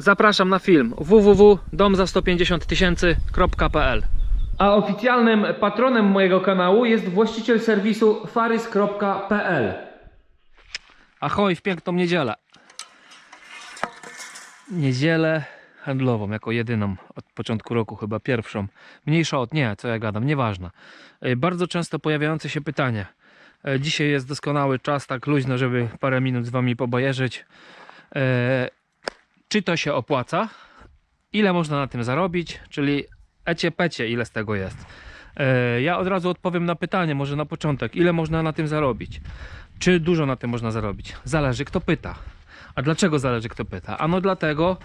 Zapraszam na film www.domza150tysięcy.pl A oficjalnym patronem mojego kanału jest właściciel serwisu farys.pl Ahoj w piękną niedzielę. Niedzielę handlową, jako jedyną od początku roku, chyba pierwszą. Mniejsza od nie, co ja gadam, nieważne. Y, Bardzo często pojawiające się pytanie. Y, Dzisiaj jest doskonały czas, tak luźno, żeby parę minut z Wami pobajerzyć. Czy to się opłaca? Ile można na tym zarobić? Czyli ecie pecie, ile z tego jest? E, Ja od razu odpowiem na pytanie, może na początek. Ile można na tym zarobić? Czy dużo na tym można zarobić? Zależy kto pyta. A dlaczego zależy kto pyta? Ano dlatego,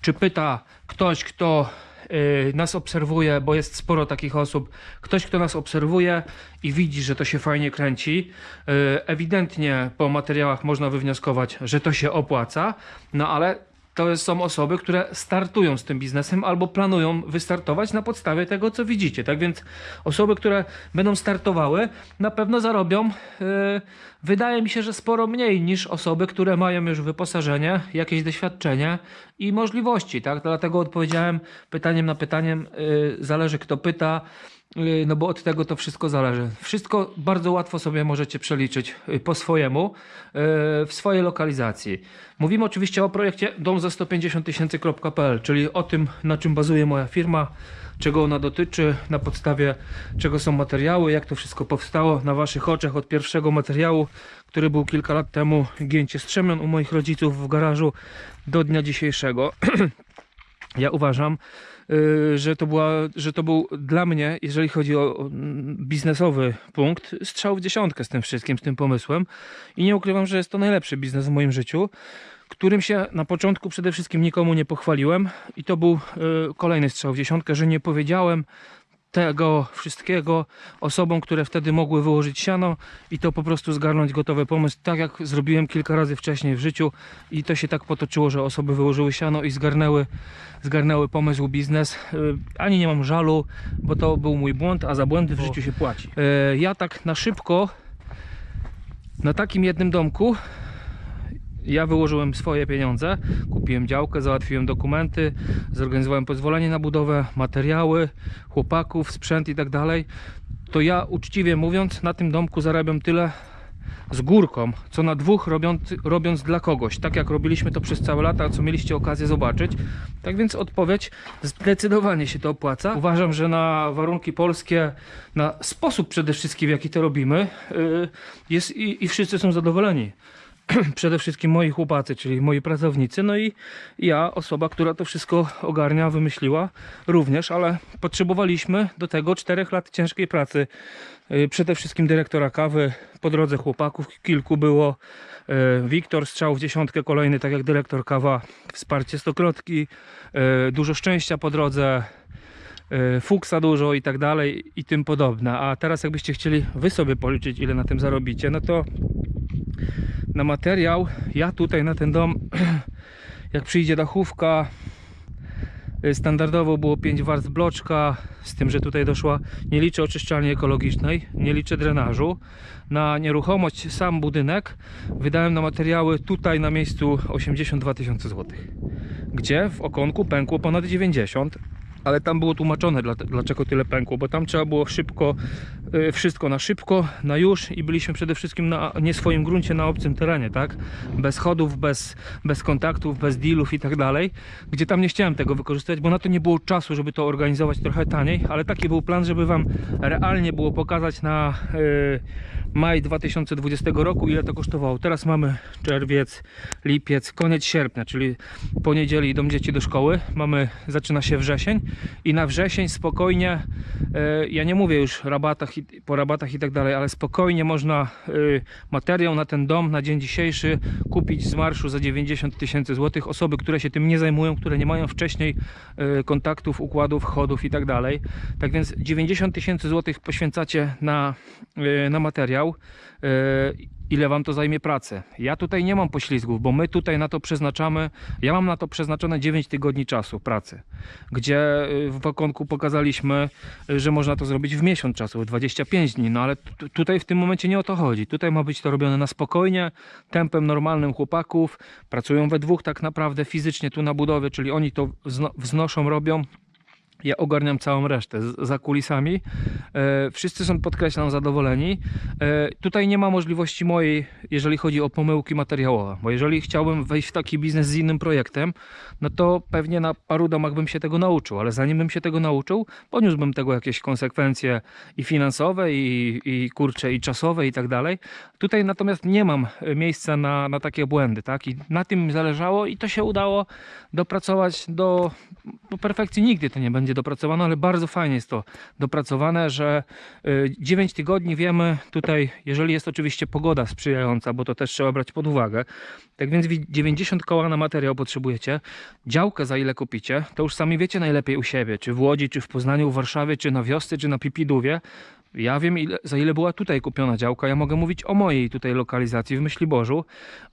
czy pyta ktoś, kto y, nas obserwuje, bo jest sporo takich osób, ktoś, kto nas obserwuje i widzi, że to się fajnie kręci. y, Ewidentnie po materiałach można wywnioskować, że to się opłaca, no ale to są osoby, które startują z tym biznesem albo planują wystartować na podstawie tego, co widzicie. Tak więc osoby, które będą startowały, na pewno zarobią, yy, wydaje mi się, że sporo mniej niż osoby, które mają już wyposażenie, jakieś doświadczenie i możliwości. Tak? Dlatego odpowiedziałem pytaniem na pytaniem, yy, zależy kto pyta. Yy, No bo od tego to wszystko zależy. Wszystko bardzo łatwo sobie możecie przeliczyć yy, po swojemu w swojej lokalizacji. Mówimy oczywiście o projekcie dom za 150 tysięcy.pl, czyli o tym, na czym bazuje moja firma, czego ona dotyczy, na podstawie czego są materiały, jak to wszystko powstało na waszych oczach od pierwszego materiału, który był kilka lat temu, gięcie strzemion u moich rodziców w garażu, do dnia dzisiejszego. Ja uważam, y, że to, była, że to był dla mnie, jeżeli chodzi o biznesowy punkt, strzał w dziesiątkę z tym wszystkim, z tym pomysłem. I nie ukrywam, że jest to najlepszy biznes w moim życiu, którym się na początku przede wszystkim nikomu nie pochwaliłem. I to był y, kolejny strzał w dziesiątkę, że nie powiedziałem tego wszystkiego osobom, które wtedy mogły wyłożyć siano i to po prostu zgarnąć gotowy pomysł, tak jak zrobiłem kilka razy wcześniej w życiu i to się tak potoczyło, że osoby wyłożyły siano i zgarnęły, zgarnęły pomysł, biznes. Y, Ani nie mam żalu, bo to był mój błąd, a za błędy w życiu się płaci. Y, Ja tak na szybko na takim jednym domku ja wyłożyłem swoje pieniądze, kupiłem działkę, załatwiłem dokumenty, zorganizowałem pozwolenie na budowę, materiały, chłopaków, sprzęt i tak dalej. To ja uczciwie mówiąc na tym domku zarabiam tyle z górką, co na dwóch robiąc, robiąc dla kogoś, tak jak robiliśmy to przez całe lata, co mieliście okazję zobaczyć. Tak więc odpowiedź, zdecydowanie się to opłaca. Uważam, że na warunki polskie, na sposób przede wszystkim w jaki to robimy, yy, jest i, i wszyscy są zadowoleni przede wszystkim moi chłopacy, czyli moi pracownicy, no i ja, osoba, która to wszystko ogarnia, wymyśliła również, ale potrzebowaliśmy do tego czterech lat ciężkiej pracy. Yy, Przede wszystkim dyrektora kawy, po drodze chłopaków kilku było. Yy, Wiktor strzał w dziesiątkę kolejny, tak jak dyrektor kawa, wsparcie stokrotki, yy, dużo szczęścia po drodze, fuksa dużo i tak dalej i tym podobne. A teraz jakbyście chcieli wy sobie policzyć ile na tym zarobicie, no to na materiał. Ja tutaj na ten dom, jak przyjdzie dachówka, y, standardowo było 5 warstw bloczka, z tym, że tutaj doszła, nie liczę oczyszczalni ekologicznej, nie liczę drenażu. Na nieruchomość, sam budynek, wydałem na materiały tutaj na miejscu 82 tysiące złotych. Gdzie w okonku pękło ponad 90 ale tam było tłumaczone dla, dlaczego tyle pękło, bo tam trzeba było szybko, wszystko na szybko, na już i byliśmy przede wszystkim na nie swoim gruncie, na obcym terenie, tak? Bez chodów, bez, bez kontaktów, bez dealów i tak dalej, gdzie tam nie chciałem tego wykorzystać, bo na to nie było czasu, żeby to organizować trochę taniej, ale taki był plan, żeby Wam realnie było pokazać na y, maj 2020 roku, ile to kosztowało. Teraz mamy czerwiec, lipiec, koniec sierpnia, czyli po niedzieli idą dzieci do szkoły, mamy, zaczyna się wrzesień i na wrzesień spokojnie, e, ja nie mówię już rabatach i, po rabatach i tak dalej, ale spokojnie można e, materiał na ten dom na dzień dzisiejszy kupić z marszu za 90 tysięcy złotych. Osoby, które się tym nie zajmują, które nie mają wcześniej e, kontaktów, układów, chodów i tak dalej. Tak więc 90 tysięcy złotych poświęcacie na, e, na materiał. E, ile wam to zajmie pracy. Ja tutaj nie mam poślizgów, bo my tutaj na to przeznaczamy, ja mam na to przeznaczone 9 tygodni czasu pracy, gdzie y, w Wakonku pokazaliśmy, y, że można to zrobić w miesiąc czasu, w 25 dni, no ale tu- tutaj w tym momencie nie o to chodzi. Tutaj ma być to robione na spokojnie, tempem normalnym chłopaków, pracują we dwóch tak naprawdę fizycznie tu na budowie, czyli oni to wzno- wznoszą, robią, ja ogarniam całą resztę za kulisami. E, wszyscy są podkreślam zadowoleni. E, tutaj nie ma możliwości mojej, jeżeli chodzi o pomyłki materiałowe, bo jeżeli chciałbym wejść w taki biznes z innym projektem, no to pewnie na paru domach bym się tego nauczył, ale zanim bym się tego nauczył, poniósłbym tego jakieś konsekwencje i finansowe, i, i kurcze, i czasowe, i tak dalej. Tutaj natomiast nie mam e, miejsca na, na takie błędy, tak? I na tym mi zależało i to się udało dopracować do, do perfekcji. Nigdy to nie będzie dopracowane, ale bardzo fajnie jest to dopracowane, że y, 9 tygodni wiemy tutaj, jeżeli jest oczywiście pogoda sprzyjająca, bo to też trzeba brać pod uwagę. Tak więc wi- 90 koła na materiał potrzebujecie. Działkę za ile kupicie, to już sami wiecie najlepiej u siebie, czy w Łodzi, czy w Poznaniu, w Warszawie, czy na wiosce, czy na Pipidówie. Ja wiem, ile, za ile była tutaj kupiona działka. Ja mogę mówić o mojej tutaj lokalizacji w Myśliborzu,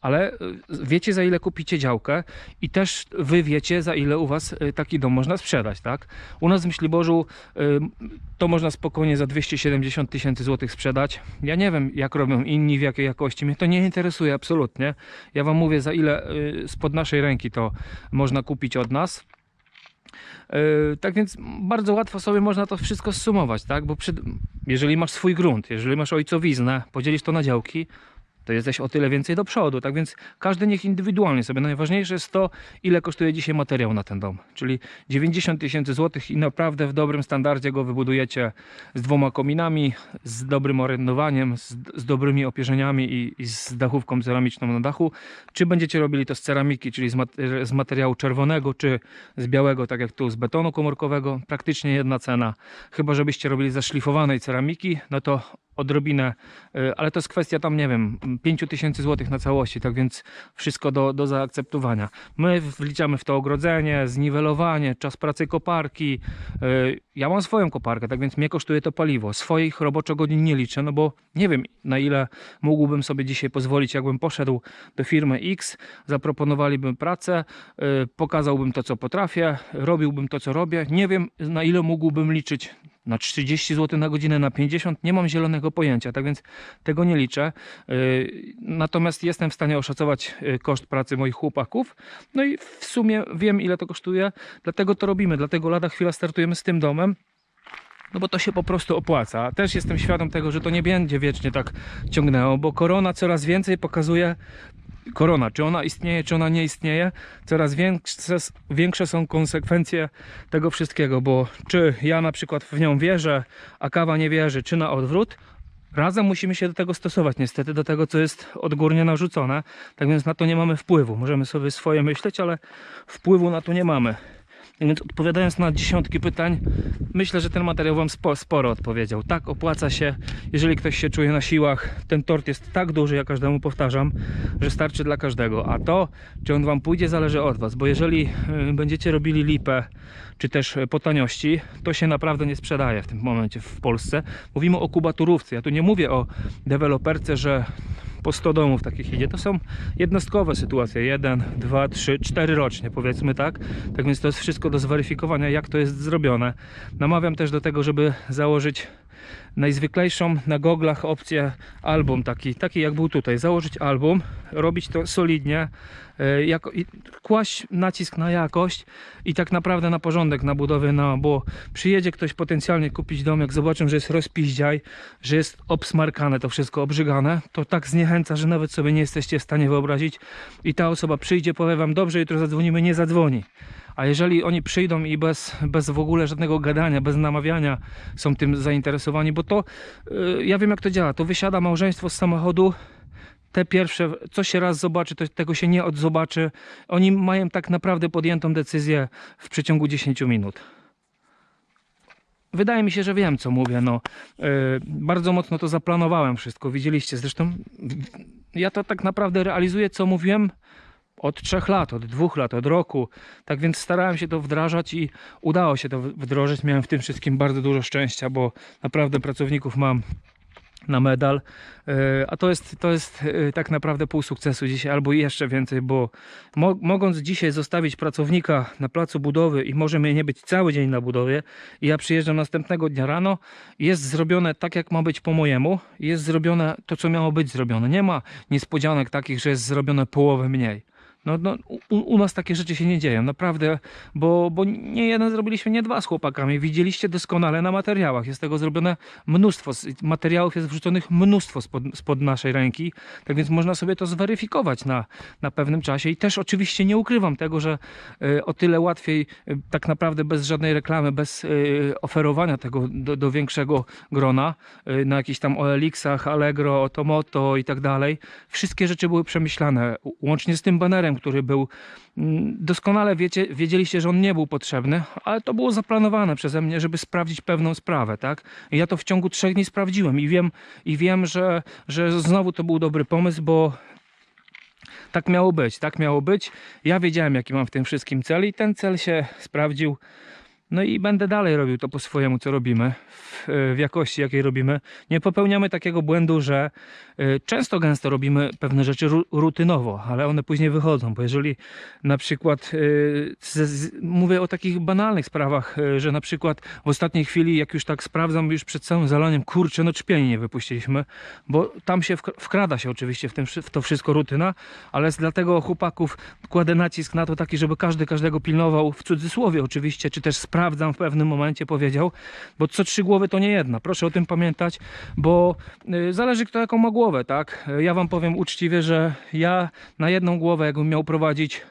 ale y, wiecie, za ile kupicie działkę i też wy wiecie, za ile u was y, taki dom można sprzedać, tak? U nas w Myśliborzu y, to można spokojnie za 270 tysięcy złotych sprzedać. Ja nie wiem, jak robią inni, w jakiej jakości. Mnie to nie interesuje absolutnie. Ja wam mówię, za ile spod naszej ręki to można kupić od nas. Yy, Tak więc bardzo łatwo sobie można to wszystko zsumować, tak? Bo przed, jeżeli masz swój grunt, jeżeli masz ojcowiznę, podzielisz to na działki, to jesteś o tyle więcej do przodu. Tak więc każdy niech indywidualnie sobie. Najważniejsze jest to, ile kosztuje dzisiaj materiał na ten dom. Czyli 90 tysięcy złotych i naprawdę w dobrym standardzie go wybudujecie z dwoma kominami, z dobrym orędowaniem, z, z dobrymi opierzeniami i, i z dachówką ceramiczną na dachu. Czy będziecie robili to z ceramiki, czyli z, z materiału czerwonego, czy z białego, tak jak tu z betonu komórkowego, praktycznie jedna cena. Chyba, żebyście robili ze szlifowanej ceramiki, no to odrobinę, y, ale to jest kwestia tam, nie wiem, 5 tysięcy złotych na całości, tak więc wszystko do, do zaakceptowania. My wliczamy w to ogrodzenie, zniwelowanie, czas pracy koparki. Y, Ja mam swoją koparkę, tak więc mnie kosztuje to paliwo. Swoich roboczo godzin nie liczę, no bo nie wiem na ile mógłbym sobie dzisiaj pozwolić, jakbym poszedł do firmy X, zaproponowaliby pracę, y, pokazałbym to, co potrafię, robiłbym to, co robię. Nie wiem na ile mógłbym liczyć na 30 zł na godzinę, na 50, nie mam zielonego pojęcia, tak więc tego nie liczę. Yy, Natomiast jestem w stanie oszacować yy, koszt pracy moich chłopaków. No i w sumie wiem, ile to kosztuje, dlatego to robimy, dlatego lada chwila startujemy z tym domem. No bo to się po prostu opłaca. Też jestem świadom tego, że to nie będzie wiecznie tak ciągnęło, bo korona coraz więcej pokazuje. Korona, czy ona istnieje, czy ona nie istnieje, coraz większe, większe są konsekwencje tego wszystkiego, bo czy ja na przykład w nią wierzę, a kawa nie wierzy, czy na odwrót, razem musimy się do tego stosować, niestety, do tego, co jest odgórnie narzucone. Tak więc na to nie mamy wpływu. Możemy sobie swoje myśleć, ale wpływu na to nie mamy. Więc odpowiadając na dziesiątki pytań, myślę, że ten materiał Wam spo, sporo odpowiedział. Tak, opłaca się, jeżeli ktoś się czuje na siłach. Ten tort jest tak duży, ja każdemu powtarzam, że starczy dla każdego. A to, czy on Wam pójdzie, zależy od Was, bo jeżeli y, będziecie robili lipę, czy też y, po taniości, to się naprawdę nie sprzedaje w tym momencie w Polsce. Mówimy o kubaturówce. Ja tu nie mówię o deweloperce, że po 100 domów takich idzie. To są jednostkowe sytuacje. Jeden, dwa, trzy, cztery rocznie powiedzmy tak. Tak więc to jest wszystko do zweryfikowania, jak to jest zrobione. Namawiam też do tego, żeby założyć najzwyklejszą na goglach opcję album taki, taki jak był tutaj. Założyć album, robić to solidnie, e, jako, kłaść nacisk na jakość i tak naprawdę na porządek na budowie, no, bo przyjedzie ktoś potencjalnie kupić dom, jak zobaczą, że jest rozpiździaj, że jest obsmarkane to wszystko, obrzygane, to tak zniechęca, że nawet sobie nie jesteście w stanie wyobrazić i ta osoba przyjdzie, powie wam, dobrze, jutro zadzwonimy, nie zadzwoni. A jeżeli oni przyjdą i bez, bez w ogóle żadnego gadania, bez namawiania są tym zainteresowani, bo to yy, ja wiem jak to działa. To wysiada małżeństwo z samochodu, te pierwsze, co się raz zobaczy, to tego się nie odzobaczy. Oni mają tak naprawdę podjętą decyzję w przeciągu 10 minut. Wydaje mi się, że wiem, co mówię. No, yy, bardzo mocno to zaplanowałem wszystko. Widzieliście zresztą. Ja to tak naprawdę realizuję, co mówiłem od trzech lat, od dwóch lat, od roku. Tak więc starałem się to wdrażać i udało się to wdrożyć. Miałem w tym wszystkim bardzo dużo szczęścia, bo naprawdę pracowników mam na medal. E, A to jest, to jest e, tak naprawdę pół sukcesu dzisiaj, albo jeszcze więcej, bo mo mogąc dzisiaj zostawić pracownika na placu budowy i może mnie nie być cały dzień na budowie, i ja przyjeżdżam następnego dnia rano, jest zrobione tak, jak ma być po mojemu, jest zrobione to, co miało być zrobione. Nie ma niespodzianek takich, że jest zrobione połowę mniej. No, no, u, u nas takie rzeczy się nie dzieją, naprawdę, bo, bo nie jeden zrobiliśmy, nie dwa z chłopakami. Widzieliście doskonale na materiałach. Jest tego zrobione mnóstwo. Materiałów jest wrzuconych mnóstwo spod, spod naszej ręki, tak więc można sobie to zweryfikować na, na pewnym czasie. I też oczywiście nie ukrywam tego, że e, o tyle łatwiej, e, tak naprawdę bez żadnej reklamy, bez e, oferowania tego do, do większego grona, e, na jakichś tam OLX-ach, Allegro, Tomoto i tak dalej. Wszystkie rzeczy były przemyślane, łącznie z tym banerem, który był mm, doskonale wiecie, wiedzieliście, że on nie był potrzebny, ale to było zaplanowane przeze mnie, żeby sprawdzić pewną sprawę, tak? I ja to w ciągu trzech dni sprawdziłem i wiem, i wiem że, że znowu to był dobry pomysł, bo tak miało być, tak miało być. Ja wiedziałem, jaki mam w tym wszystkim cel i ten cel się sprawdził. No i będę dalej robił to po swojemu, co robimy, w, jakości, jakiej robimy. Nie popełniamy takiego błędu, że y, często gęsto robimy pewne rzeczy ru, rutynowo, ale one później wychodzą, bo jeżeli na przykład, y, mówię o takich banalnych sprawach, y, że na przykład w ostatniej chwili, jak już tak sprawdzam, już przed całym zalaniem, kurczę, no czpieni nie wypuściliśmy, bo tam się wk- wkrada się oczywiście w, tym, w to wszystko rutyna, ale dlatego chłopaków kładę nacisk na to taki, żeby każdy każdego pilnował, w cudzysłowie oczywiście, czy też sprawdzam w pewnym momencie powiedział, bo co trzy głowy to nie jedna, proszę o tym pamiętać, bo y, zależy kto jaką ma głowę, tak? Ja wam powiem uczciwie, że ja na jedną głowę, jakbym miał prowadzić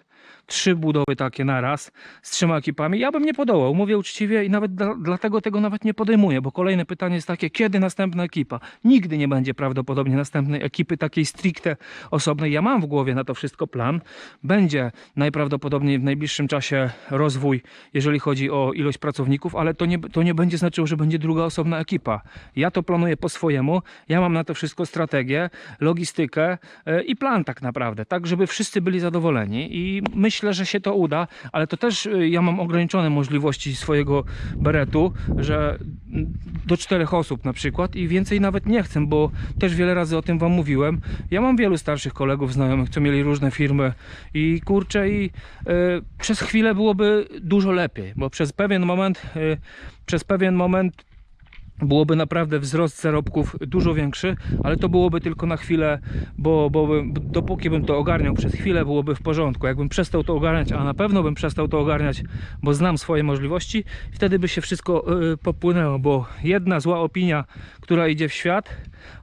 trzy budowy takie naraz z trzema ekipami, ja bym nie podołał, mówię uczciwie i nawet dla, dlatego tego nawet nie podejmuję, bo kolejne pytanie jest takie, kiedy następna ekipa? Nigdy nie będzie prawdopodobnie następnej ekipy takiej stricte osobnej. Ja mam w głowie na to wszystko plan. Będzie najprawdopodobniej w najbliższym czasie rozwój, jeżeli chodzi o ilość pracowników, ale to nie, to nie będzie znaczyło, że będzie druga osobna ekipa. Ja to planuję po swojemu, ja mam na to wszystko strategię, logistykę e, i plan tak naprawdę, tak żeby wszyscy byli zadowoleni i myślę, że się to uda, ale to też e, ja mam ograniczone możliwości swojego beretu, że mm, do czterech osób na przykład i więcej nawet nie chcę, bo też wiele razy o tym wam mówiłem. Ja mam wielu starszych kolegów, znajomych, co mieli różne firmy i kurczę i e, przez chwilę byłoby dużo lepiej, bo przez pewien moment e, przez pewien moment byłoby naprawdę wzrost zarobków dużo większy, ale to byłoby tylko na chwilę, bo, bo bym, dopóki bym to ogarniał przez chwilę, byłoby w porządku. Jakbym przestał to ogarniać, a na pewno bym przestał to ogarniać, bo znam swoje możliwości, wtedy by się wszystko y, popłynęło, bo jedna zła opinia, która idzie w świat,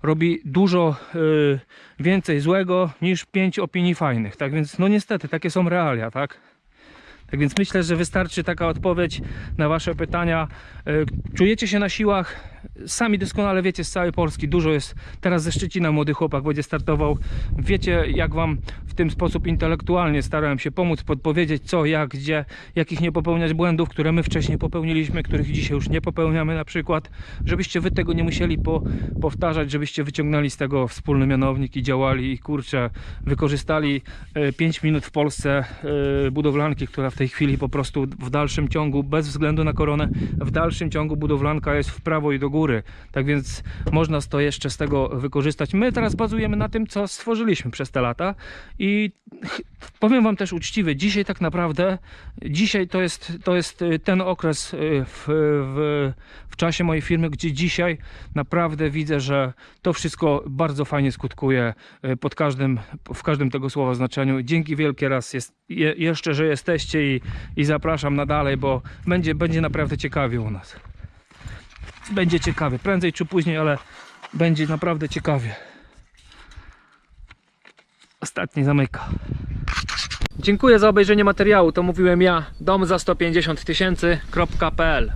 robi dużo y, więcej złego niż pięć opinii fajnych. Tak więc, no niestety, takie są realia, tak? Tak więc myślę, że wystarczy taka odpowiedź na Wasze pytania. E, Czujecie się na siłach? Sami doskonale wiecie z całej Polski. Dużo jest teraz ze Szczecina młody chłopak będzie startował. Wiecie, jak Wam w tym sposób intelektualnie starałem się pomóc, podpowiedzieć co, jak, gdzie, jakich nie popełniać błędów, które my wcześniej popełniliśmy, których dzisiaj już nie popełniamy na przykład, żebyście Wy tego nie musieli po, powtarzać, żebyście wyciągnęli z tego wspólny mianownik i działali i kurczę, wykorzystali 5 minut w Polsce e, budowlanki, która w tej chwili po prostu w dalszym ciągu, bez względu na koronę, w dalszym ciągu budowlanka jest w prawo i do góry. Tak więc można to jeszcze z tego wykorzystać. My teraz bazujemy na tym, co stworzyliśmy przez te lata i powiem Wam też uczciwie, dzisiaj tak naprawdę, dzisiaj to jest, to jest y, ten okres y, w, w czasie mojej firmy, gdzie dzisiaj naprawdę widzę, że to wszystko bardzo fajnie skutkuje y, pod każdym, w każdym tego słowa znaczeniu. Dzięki wielkie raz jest, je, jeszcze, że jesteście i, i zapraszam na dalej, bo będzie, będzie naprawdę ciekawie u nas. Będzie ciekawie, prędzej czy później, ale będzie naprawdę ciekawie. Ostatni zamyka. Dziękuję za obejrzenie materiału. To mówiłem ja, dom za 150 tysięcy.pl